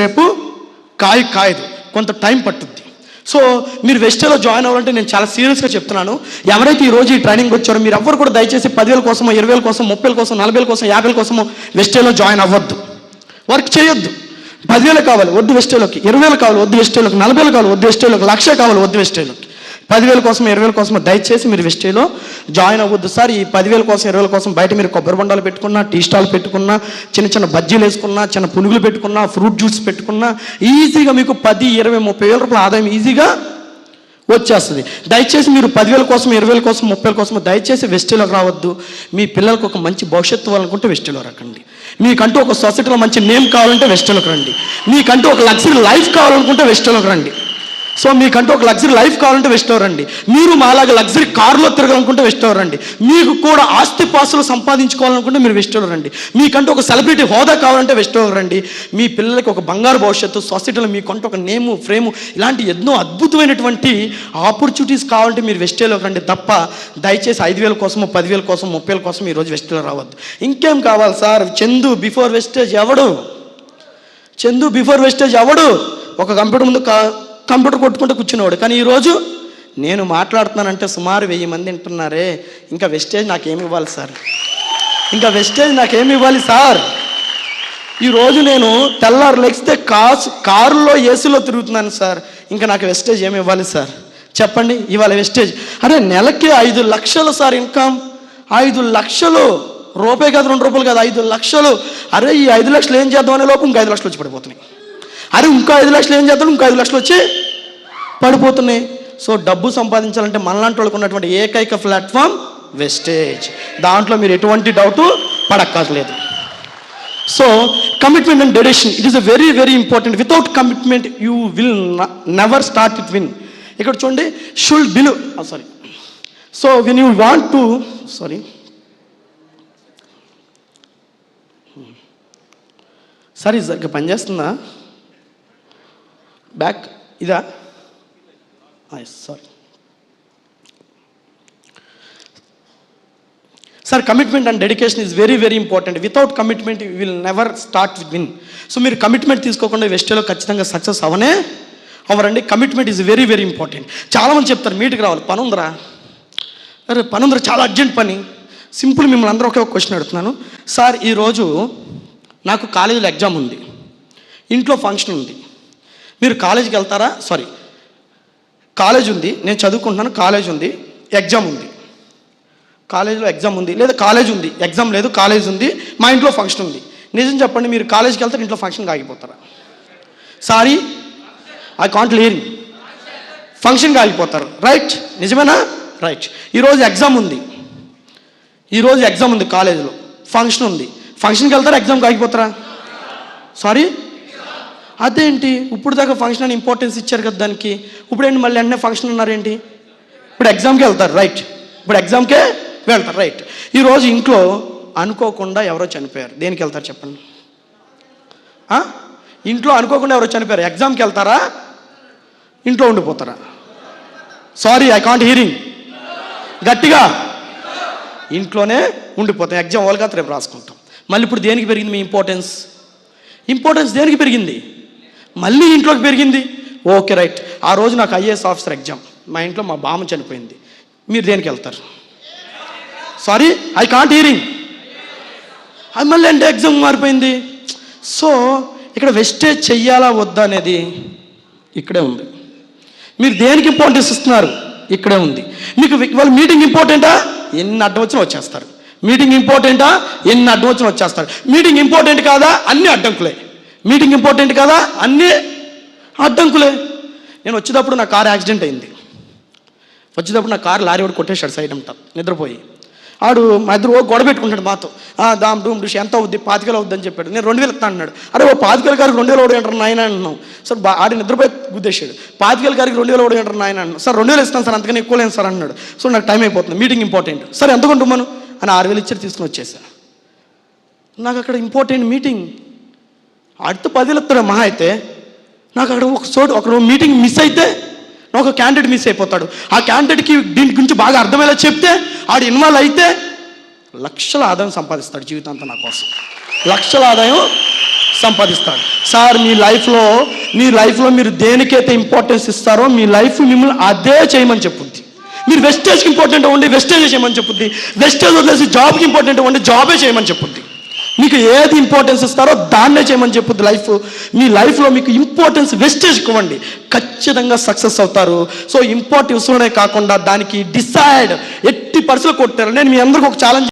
రేపు కాయ కాయదు. కొంత టైం పట్టుద్ది. సో మీరు వెస్టేలో జాయిన్ అవ్వాలంటే నేను చాలా సీరియస్గా చెప్తున్నాను. ఎవరైతే ఈ రోజు ఈ ట్రైనింగ్ వచ్చారో మీరు ఎవరు కూడా దయచేసి పదివేల కోసం ఇరవై వేల కోసం ముప్పై వేల కోసం నలభై వేల కోసం యాభై వేల కోసమో వెస్టేలో జాయిన్ అవ్వద్దు. వర్క్ చేయొద్దు. పదివేలు కావాలి వద్దు వెస్టేలోకి ఇరవై వేలు కావాలి వద్దు వెస్టేలోకి నలభై వేలు కావాలి వద్దు వెస్టేలోకి లక్ష కావాలి వద్దు వెస్టేలోకి పదివేల కోసం ఇరవై వేల కోసం దయచేసి మీరు వెస్టేలో జాయిన్ అవ్వద్దు సార్. ఈ పదివేల కోసం ఇరవై వేల కోసం బయట మీరు కొబ్బరి బొండాలు పెట్టుకున్నా టీ స్టాల్ పెట్టుకున్నా చిన్న చిన్న బజ్జీలు వేసుకున్నా చిన్న పునుగులు పెట్టుకున్నా ఫ్రూట్ జ్యూస్ పెట్టుకున్నా ఈజీగా మీకు పది ఇరవై ముప్పై వేల రూపాయల ఆదాయం ఈజీగా వచ్చేస్తుంది. దయచేసి మీరు పదివేల కోసం ఇరవై వేల కోసం ముప్పై వేల కోసం దయచేసి వెస్టీలోకి రావద్దు. మీ పిల్లలకు ఒక మంచి భవిష్యత్తు వాళ్ళనుకుంటే వెస్టీలో రకండి. మీకంటూ ఒక సొసైటీలో మంచి నేమ్ కావాలంటే వెస్టీలోకి రండి. మీకంటూ ఒక లగ్జరీ లైఫ్ కావాలనుకుంటే వెస్టీలోకి రండి. సో మీకంటూ ఒక లగ్జరీ లైఫ్ కావాలంటే వెస్టో రండి మీరు మాలాగా లగ్జరీ కార్లో తిరగాలనుకుంటే వెస్టో రండి మీకు కూడా ఆస్తి పాస్తులు సంపాదించుకోవాలనుకుంటే మీరు వెస్టోర్ రండి మీకంటూ ఒక సెలబ్రిటీ హోదా కావాలంటే వెస్టో రండి మీ పిల్లలకి ఒక బంగారు భవిష్యత్తు సొసైటీలో మీకంటే ఒక నేము ఫ్రేము ఇలాంటి ఎన్నో అద్భుతమైనటువంటి ఆపర్చునిటీస్ కావాలంటే మీరు వెస్టేలోకి రండి తప్ప దయచేసి ఐదు వేల కోసమో పదివేల కోసం ముప్పై వేల కోసం ఈరోజు వెస్టేలో రావద్దు. ఇంకేం కావాలి సార్? చందు బిఫోర్ వెస్టేజ్ ఎవడు? చందు బిఫోర్ వెస్టేజ్ ఎవడు? ఒక కంప్యూటర్ ముందు కా కంప్యూటర్ కొట్టుకుంటూ కూర్చునేవాడు. కానీ ఈరోజు నేను మాట్లాడుతున్నానంటే సుమారు వెయ్యి మంది వింటున్నారే. ఇంకా వెస్టేజ్ నాకేమి ఇవ్వాలి సార్? ఇంకా వెస్టేజ్ నాకేమి ఇవ్వాలి సార్? ఈరోజు నేను తెల్లారు లెగిస్తే కాసు కారులో ఏసీలో తిరుగుతున్నాను సార్. ఇంకా నాకు వెస్టేజ్ ఏమి ఇవ్వాలి సార్? చెప్పండి ఇవాళ వెస్టేజ్. అరే నెలకి ఐదు లక్షలు సార్ ఇన్కమ్. ఐదు లక్షలు. రూపాయి కాదు రెండు రూపాయలు కాదు ఐదు లక్షలు. అరే ఈ ఐదు లక్షలు ఏం చేద్దాం అనే లోపు ఇంకా ఐదు లక్షలు వచ్చి పడిపోతున్నాయి. అరే ఇంకా ఐదు లక్షలు ఏం చేస్తాడు? ఇంకా ఐదు లక్షలు వచ్చి పడిపోతున్నాయి. సో డబ్బు సంపాదించాలంటే మనలాంటి వాళ్ళకు ఉన్నటువంటి ఏకైక ప్లాట్ఫామ్ వెస్టేజ్ దాంట్లో మీరు ఎటువంటి doubt పడక్కర్లేదు. So commitment and dedication it is a very very important without commitment you will never start it win ఇక్కడ చూడండి షుల్ bill sorry so when you want to sorry sir ఇక సరిగ్గా పనిచేస్తుందా బ్యాక్ ఇదా? Sorry sir commitment and dedication is very very important without commitment will never start with win so మీరు commitment తీసుకోకుండా వెస్టేలో ఖచ్చితంగా సక్సెస్ అవనే అవరండి commitment is very very important చాలామంది చెప్తారు మీటికి రావాలి పని ఉందిరా అరే పని చాలా అర్జెంట్ పని. సింపుల్ మిమ్మల్ని అందరూ ఒకే ఒక క్వశ్చన్ అడుగుతున్నాను. సార్ ఈరోజు నాకు కాలేజీలో ఎగ్జామ్ ఉంది. ఇంట్లో ఫంక్షన్ ఉంది. మీరు కాలేజీకి వెళ్తారా? సారీ కాలేజ్ ఉంది నేను చదువుకుంటున్నాను కాలేజ్ ఉంది ఎగ్జామ్ ఉంది. కాలేజీలో ఎగ్జామ్ ఉంది లేదా కాలేజ్ ఉంది ఎగ్జామ్ లేదు కాలేజ్ ఉంది మా ఇంట్లో ఫంక్షన్ ఉంది. నిజం చెప్పండి మీరు కాలేజ్కి వెళ్తారు ఇంట్లో ఫంక్షన్కి ఆగిపోతారా సారీ ఐ కాంట్ లేర్ ఫంక్షన్కి ఆగిపోతారు రైట్ నిజమేనా? రైట్ ఈరోజు ఎగ్జామ్ ఉంది. ఈరోజు ఎగ్జామ్ ఉంది కాలేజీలో. ఫంక్షన్ ఉంది. ఫంక్షన్కి వెళ్తారా ఎగ్జామ్కి ఆగిపోతారా సారీ అదేంటి? ఇప్పుడు దాకా ఫంక్షన్ అని ఇంపార్టెన్స్ ఇచ్చారు కదా దానికి. ఇప్పుడు ఏంటి మళ్ళీ వెంటనే ఫంక్షన్ అన్నారేంటి? ఇప్పుడు ఎగ్జామ్కి వెళ్తారు రైట్ ఇప్పుడు ఎగ్జామ్కే వెళ్తారు రైట్ ఈరోజు ఇంట్లో అనుకోకుండా ఎవరో చనిపోయారు. దేనికి వెళ్తారు చెప్పండి? ఇంట్లో అనుకోకుండా ఎవరో చనిపోయారు. ఎగ్జామ్కి వెళ్తారా? ఇంట్లో ఉండిపోతారా? సారీ ఐ కాంట్ హీరింగ్ గట్టిగా. ఇంట్లోనే ఉండిపోతాం. ఎగ్జామ్ వాళ్ళ రేపు రాసుకుంటాం. మళ్ళీ ఇప్పుడు దేనికి పెరిగింది మీ ఇంపార్టెన్స్ ఇంపార్టెన్స్ దేనికి పెరిగింది? మళ్ళీ ఇంట్లోకి పెరిగింది. Okay right. ఆ రోజు నాకు ఐఏఎస్ ఆఫీసర్ ఎగ్జామ్. మా ఇంట్లో మా బామ్మ చనిపోయింది. మీరు దేనికి వెళ్తారు? సారీ ఐ కాంట్ హీరింగ్ అది మళ్ళీ అంటే ఎగ్జామ్ మారిపోయింది. సో ఇక్కడ వెస్టేజ్ చెయ్యాలా వద్దా అనేది ఇక్కడే ఉంది. మీరు దేనికి ఇంపార్టెన్స్ ఇస్తున్నారు? ఇక్కడే ఉంది. మీకు వాళ్ళ మీటింగ్ ఇంపార్టెంటా ఎన్ని అడ్డం వచ్చినా వచ్చేస్తారు మీటింగ్ ఇంపార్టెంటా ఎన్ని అడ్డం వచ్చినా వచ్చేస్తారు. మీటింగ్ ఇంపార్టెంట్ కాదా? అన్ని అడ్డంకులే. మీటింగ్ ఇంపార్టెంట్ కదా? అన్నీ అడ్డంకులే. నేను వచ్చేటప్పుడు నా కారు యాక్సిడెంట్ అయింది. వచ్చేటప్పుడు నా కారు లారీ వాడు కొట్టేశాడు సైడ్ అంతా. నిద్రపోయి. ఆడు మా ఇద్దరు ఓ గొడవ పెట్టుకుంటాడు మాతో. దామ్ డూమ్ డూష్ ఎంత అవుద్ది? పాతికలు అవుద్ది అని చెప్పాడు. నేను రెండు వేలు ఇస్తాను అన్నాడు. అరే ఓ పాతికల గారికి రెండు వేలు ఓడి అంటారు నాయన? అన్నాం సార్ ఆడి నిద్రపోయి గుద్దేశాడు. పాతికల గారికి రెండు వేలు ఓడి అంటారు నాయన? అన్నాను సార్ రెండు వేలు ఇస్తాను సార్ అంతకని ఎక్కువ లేను సార్ అన్నాడు. సో నాకు టైం అయిపోతుంది. మీటింగ్ ఇంపార్టెంట్ సార్ ఎంత కొంటున్నాను అని ఆరు వేలు ఇచ్చారు తీసుకుని వచ్చేసా. నాకు అక్కడ ఇంపార్టెంట్ మీటింగ్ ఆడితో పదివేలు మహా అయితే నాకు అక్కడ ఒక చోటు ఒక మీటింగ్ మిస్ అయితే నాకు ఒక క్యాండిడేట్ మిస్ అయిపోతాడు ఆ క్యాండిడేట్కి దీని గురించి బాగా అర్థమయ్యేలా చెప్తే ఆడు ఇన్వాల్వ్ అయితే లక్షల ఆదాయం సంపాదిస్తాడు జీవితాంతం నా కోసం లక్షల ఆదాయం సంపాదిస్తాడు సార్ మీ లైఫ్లో మీ లైఫ్లో మీరు దేనికైతే ఇంపార్టెన్స్ ఇస్తారో మీ లైఫ్ మిమ్మల్ని అదే చేయమని చెప్పుద్ది మీరు వెస్టేజ్కి ఇంపార్టెంట్ ఉండి వెస్టేజ్ చేయమని చెప్పుద్ది వెస్టేజ్ వదిలేసి జాబ్కి ఇంపార్టెంట్ ఉండి జాబే చేయమని చెప్పుద్ది మీకు ఏది ఇంపార్టెన్స్ ఇస్తారో దాన్నే చేయమని చెప్పుద్ది లైఫ్ మీ లైఫ్లో మీకు ఇంపార్టెన్స్ వెస్టేజ్ ఇవ్వండి. ఖచ్చితంగా సక్సెస్ అవుతారు. సో ఇంపార్టెన్స్లోనే కాకుండా దానికి డిసైడ్ ఎట్టి పరిస్థితులు కొట్టారు. నేను మీ అందరికీ ఒక ఛాలెంజ్